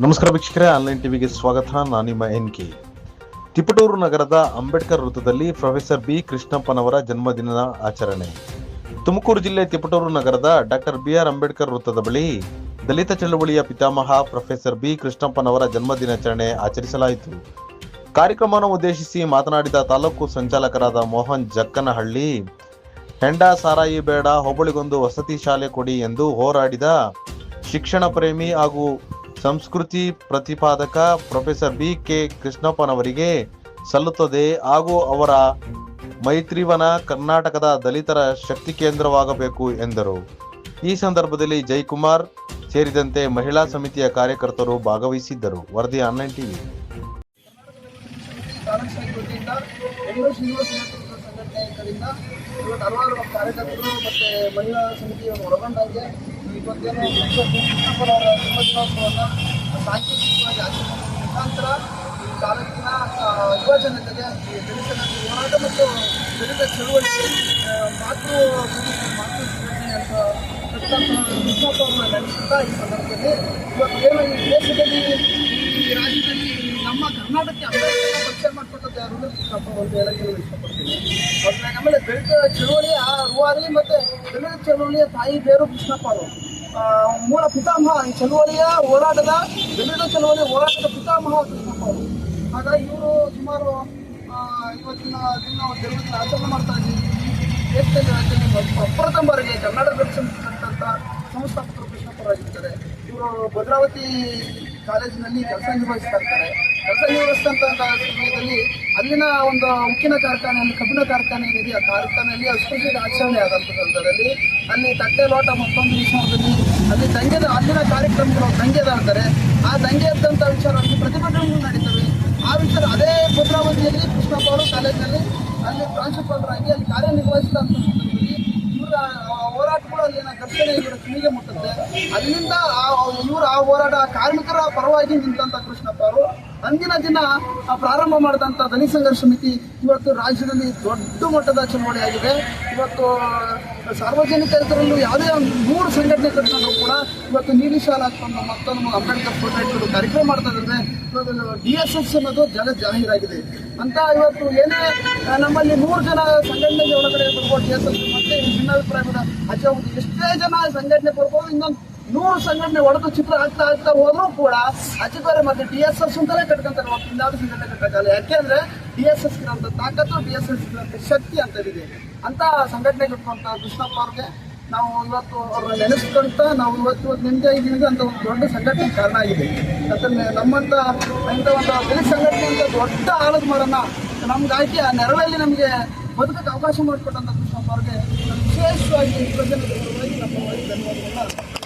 ನಮಸ್ಕಾರ ವೀಕ್ಷಕರೇ ಆನ್ಲೈನ್ ಟಿವಿಗೆ ಸ್ವಾಗತ. ನಾನು ನಿಮ್ಮ ಎನ್ ಕೆ ತಿಪಟೂರು ನಗರದ ಅಂಬೇಡ್ಕರ್ ವೃತ್ತದಲ್ಲಿ ಪ್ರೊಫೆಸರ್ ಬಿ ಕೃಷ್ಣಪ್ಪನವರ ಜನ್ಮದಿನ ಆಚರಣೆ. ತುಮಕೂರು ಜಿಲ್ಲೆ ತಿಪಟೂರು ನಗರದ ಡಾಕ್ಟರ್ ಬಿ ಆರ್ ಅಂಬೇಡ್ಕರ್ ವೃತ್ತದ ಬಳಿ ದಲಿತ ಚಳವಳಿಯ ಪಿತಾಮಹ ಪ್ರೊಫೆಸರ್ ಬಿ ಕೃಷ್ಣಪ್ಪನವರ ಜನ್ಮದಿನಾಚರಣೆ ಆಚರಿಸಲಾಯಿತು. ಕಾರ್ಯಕ್ರಮವನ್ನು ಉದ್ದೇಶಿಸಿ ಮಾತನಾಡಿದ ತಾಲೂಕು ಸಂಚಾಲಕರಾದ ಮೋಹನ್ ಜಕ್ಕನಹಳ್ಳಿ, ಹೆಂಡ ಸಾರಾಯಿ ಬೇಡ, ಹೋಬಳಿಗೊಂದು ವಸತಿ ಶಾಲೆ ಕೊಡಿ ಎಂದು ಹೋರಾಡಿದ ಶಿಕ್ಷಣ ಪ್ರೇಮಿ ಹಾಗೂ ಸಂಸ್ಕೃತಿ ಪ್ರತಿಪಾದಕ ಪ್ರೊಫೆಸರ್ ಬಿ ಕೆ ಕೃಷ್ಣಪ್ಪನವರಿಗೆ ಸಲ್ಲುತ್ತದೆ ಹಾಗೂ ಅವರ ಮೈತ್ರಿವನ ಕರ್ನಾಟಕದ ದಲಿತರ ಶಕ್ತಿ ಕೇಂದ್ರವಾಗಬೇಕು ಎಂದರು. ಈ ಸಂದರ್ಭದಲ್ಲಿ ಜೈಕುಮಾರ್ ಸೇರಿದಂತೆ ಮಹಿಳಾ ಸಮಿತಿಯ ಕಾರ್ಯಕರ್ತರು ಭಾಗವಹಿಸಿದ್ದರು. ವರದಿ ಆನ್ಲೈನ್ ಟಿವಿ. ಸಂಘಟನೆಗಳಿಂದ ಹಲವಾರು ಕಾರ್ಯಕರ್ತರು ಮತ್ತು ಮಹಿಳಾ ಸಮಿತಿಯನ್ನು ಒಳಗೊಂಡಂಗೆ ಇವತ್ತೇನು ಕೃಷ್ಣಪ್ಪನವರ ಜನ್ಮದಿನೋತ್ಸವವನ್ನು ಸಾಂಕೇತಿಕವಾಗಿ ಮುಖಾಂತರ ಈ ತಾಲೂಕಿನ ಯುವ ಜನತೆಗೆ ಈ ದಲಿತ ಹೋರಾಟ ಮತ್ತು ದಲಿತ ಚಳುವಳಿ ಆ, ಮಾತೃ ಮಾತೃ ಅಂತ ಕೃಷ್ಣಪ್ಪ ನಡೆಸುತ್ತಾ ಈ ಸಂದರ್ಭದಲ್ಲಿ ಇವತ್ತು ಈ ದೇಶದಲ್ಲಿ ಈ ರಾಜ್ಯದಲ್ಲಿ ನಮ್ಮ ಕರ್ನಾಟಕಕ್ಕೆ ಪರಿಚಯ ಮಾಡಿಕೊಟ್ಟದ್ದು ಯಾರು ಅಂತ ಹೇಳಕ್ಕೆ ಇಷ್ಟಪಡ್ತೀನಿ. ಆಮೇಲೆ ಚಳುವಳಿ ಚಳುವಳಿಯ ರೂವಾರಿ ಮತ್ತೆ ದಲಿತ ಚಳುವಳಿಯ ತಾಯಿ ಬೇರು ಕೃಷ್ಣಪ್ಪ ಅವರು. ಆ, ಮೂಲ ಪಿತಾಮಹ ಈ ಚಳುವಳಿಯ ಹೋರಾಟದ ದಲಿತ ಚಳುವಳಿ ಹೋರಾಟದ ಪಿತಾಮಹ ಕೃಷ್ಣಪ್ಪ ಅವರು. ಹಾಗಾಗಿ ಇವರು ಸುಮಾರು ಆ, ಇವತ್ತಿನ ದಿನ ಜನ್ಮದಿನ ಆಚರಣೆ ಮಾಡ್ತಾ ಇದ್ದೀವಿ ದೇಶದಲ್ಲಿ ಪ್ರಪ್ರಥಮ ಬಾರಿಗೆ ಕರ್ನಾಟಕ ಸಂಸ್ಥಾಪಕರು ಕೃಷ್ಣಪ್ಪರಾಗಿರ್ತಾರೆ ಇವರು ಭದ್ರಾವತಿ ಕಾಲೇಜಿನಲ್ಲಿ ಕೆಲಸ ನಿರ್ವಹಿಸ್ತಾ ಇರ್ತಾರೆ ಕೆಲಸ ಸಮಯದಲ್ಲಿ ಅಲ್ಲಿನ ಒಂದು ಉಕ್ಕಿನ ಕಾರ್ಖಾನೆಯಲ್ಲಿ ಕಬ್ಬಿನ ಕಾರ್ಖಾನೆ ಏನಿದೆ, ಆ ಕಾರ್ಖಾನೆಯಲ್ಲಿ ಅಸ್ಪೃಶ್ಯದ ಆಚರಣೆ ಆದಂಥ ಸಂದರ್ಭದಲ್ಲಿ ಅಲ್ಲಿ ತಟ್ಟೆ ಲೋಟ ಮತ್ತೊಂದು ವಿಷಯದಲ್ಲಿ ಅಲ್ಲಿ ದಂಗೆದ, ಅಲ್ಲಿನ ಕಾರ್ಯಕ್ರಮಗಳು ದಂಗೆದ ಆ ದಂಗೆ ವಿಚಾರ ಅಲ್ಲಿ ಪ್ರತಿಭಟನೆಗಳು ನಡೀತವೆ. ಆ ವಿಚಾರ ಅದೇ ಭದ್ರಾವತಿಯಲ್ಲಿ ಕೃಷ್ಣಪ್ಪ ಅವರು ಕಾಲೇಜಿನಲ್ಲಿ ಅಲ್ಲಿ ಪ್ರಾಂಶುಪಾಲರಾಗಿ ಅಲ್ಲಿ ಕಾರ್ಯನಿರ್ವಹಿಸಿದಂಥ ಘರ್ಷಣೆ ಇವರ ಕಿವಿಗೆ ಮುಟ್ಟುತ್ತೆ. ಅಲ್ಲಿಂದ ಇವರ ಆ ಹೋರಾಟ ಕಾರ್ಮಿಕರ ಪರವಾಗಿ ನಿಂತಂತ ಕೃಷ್ಣಪ್ಪ ಅವರು. ಅಂದಿನ ದಿನ ಪ್ರಾರಂಭ ಮಾಡಿದಂಥ ಧನಿ ಸಂಘರ್ಷ ಸಮಿತಿ ಇವತ್ತು ರಾಜ್ಯದಲ್ಲಿ ದೊಡ್ಡ ಮಟ್ಟದ ಚಳವಳಿಯಾಗಿದೆ ಇವತ್ತು ಸಾರ್ವಜನಿಕರಲ್ಲೂ ಯಾವುದೇ ಮೂರು ಸಂಘಟನೆ ಕಟ್ಟಿದ್ರು ಕೂಡ ಇವತ್ತು ನೀಲಿ ಶಾಲೆ ಹಾಕೊಂಡು ಮತ್ತೊಂದು ಅಂಬೇಡ್ಕರ್ ಫೋಟೋ ಕಾರ್ಯಕ್ರಮ ಮಾಡ್ತಾ ಇದ್ದಾರೆ. ಡಿ ಎಸ್ ಎಸ್ ಅನ್ನೋದು ಜನ ಜಾಹೀರಾಗಿದೆ. ಅಂತ ಇವತ್ತು ಏನೇ ನಮ್ಮಲ್ಲಿ ನೂರು ಜನ ಸಂಘಟನೆ ಒಳಗಡೆ ಬರ್ಬೋದು ಡಿ ಎಸ್ ಎಸ್ ಮತ್ತೆ ಈ ಕೂಡ ಅಚ್ಚ ಎಷ್ಟೇ ಜನ ಸಂಘಟನೆ ಬರ್ಬೋದು, ಇನ್ನೊಂದು ನೂರು ಸಂಘಟನೆ ಒಡೆದು ಚಿತ್ರ ಆಗ್ತಾ ಆಗ್ತಾ ಹೋದ್ರೂ ಕೂಡ ಅಜಿಬೇರೆ ಮತ್ತೆ ಡಿ ಎಸ್ ಎಸ್ ಅಂತಲೇ ಕಟ್ಕೊಂತಾರೆ. ಇನ್ಯಾವುದು ಸಂಘಟನೆ ಕಟ್ಟಕ್ಕಾಗಲ್ಲ ಯಾಕೆಂದ್ರೆ ಡಿ ಎಸ್ ಎಸ್ ಇರೋಂಥ ತಾಕತ್ತು, ಡಿ ಎಸ್ ಎಸ್ ಶಕ್ತಿ ಅಂತ ಇದೆ ಅಂತ ಸಂಘಟನೆ ಕಟ್ಕೊಂತ ಕೃಷ್ಣಪ್ಪ ಅವ್ರಿಗೆ ನಾವು ಇವತ್ತು ಅವ್ರನ್ನ ನೆನೆಸ್ಕೊಂತ ನಾವು ಇವತ್ತು ಇವತ್ತು ನಿಮ್ಗೆ ಇದೀವಿ ಅಂತ ಒಂದು ದೊಡ್ಡ ಸಂಘಟನೆ ಕಾರಣ ಆಗಿದೆ. ಯಾಕಂದ್ರೆ ನಮ್ಮಂತ ಇಂಥ ಒಂದು ದಲಿತ ಸಂಘಟನೆ ಅಂತ ದೊಡ್ಡ ಆಳದ ಮರನ್ನ ನಮ್ಗೆ ಆ ನೆರಳಲ್ಲಿ ನಮಗೆ ಬದುಕಕ್ಕೆ ಅವಕಾಶ ಮಾಡಿಕೊಟ್ಟಂತ ಕೃಷ್ಣಪ್ಪ ಅವ್ರಿಗೆ ವಿಶೇಷವಾಗಿ ಈ ಪರವಾಗಿ ನಮ್ಮ ಧನ್ಯವಾದಗಳನ್ನ